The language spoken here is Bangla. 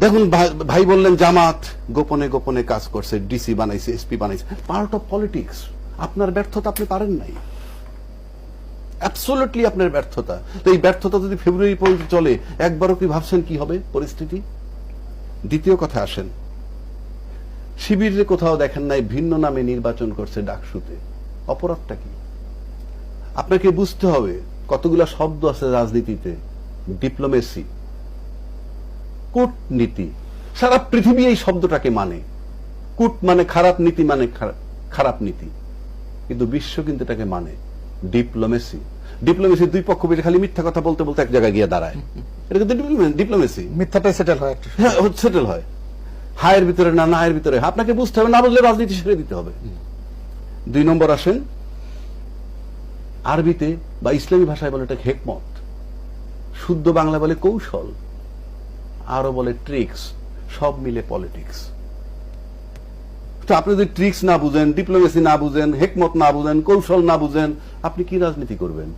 দেখুন, ভাই- বললেন, জামাত গোপনে গোপনে কাজ করছে ডিসি বানাইছে এসপি বানাইছে। পার্ট অফ পলিটিক্স আপনার ব্যর্থতা আপনি পারেন নাই। অ্যাবসোলুটলি আপনার ব্যর্থতা। তো এই ব্যর্থতা যদি ফেব্রুয়ারি পর্যন্ত চলে, একবারও কি ভাবছেন কি হবে পরিস্থিতি? দ্বিতীয় কথা আসেন। শিবিরে কোথাও দেখেন নাই, ভিন্ন নামে নির্বাচন করছে ডাকসুতে। অপরাধটা কি? আপনাকে বুঝতে হবে, কতগুলা শব্দ আছে রাজনীতিতে। ডিপ্লোমেসি কূটনীতি। সারা পৃথিবী এই শব্দটাকে মানে। কূট মানে খারাপ নীতি মানে খারাপ নীতি। কিন্তু বিশ্ব কিন্তু এটাকে মানে ডিপ্লোমেসি। ডিপ্লোমেসি দুই পক্ষ মিলে খালি মিথ্যা কথা বলতে বলতে এক জায়গায় গিয়ে দাঁড়ায়। এটা কিন্তু ডিপ্লোমেসি। মিথ্যাটাই সেটেল হয় হ্যাঁ সেটেল হয়। হায়ের ভিতরে না নায়ের ভিতরে। আপনাকে বুঝতে হবে না বুঝলে রাজনীতি ছেড়ে দিতে হবে। দুই নম্বর আসেন আরবিতে বা ইসলামী ভাষায় বলে এটা হেকমত। শুদ্ধ বাংলা বলে কৌশল। আরও বলে ট্রিক্স, সব মিলে পলিটিক্স। তো আপনি যদি ট্রিক্স না বুঝেন, ডিপ্লোমেসি না বুঝেন, হেকমত না বুঝেন, কৌশল না বুঝেন, আপনি কি রাজনীতি করবেন?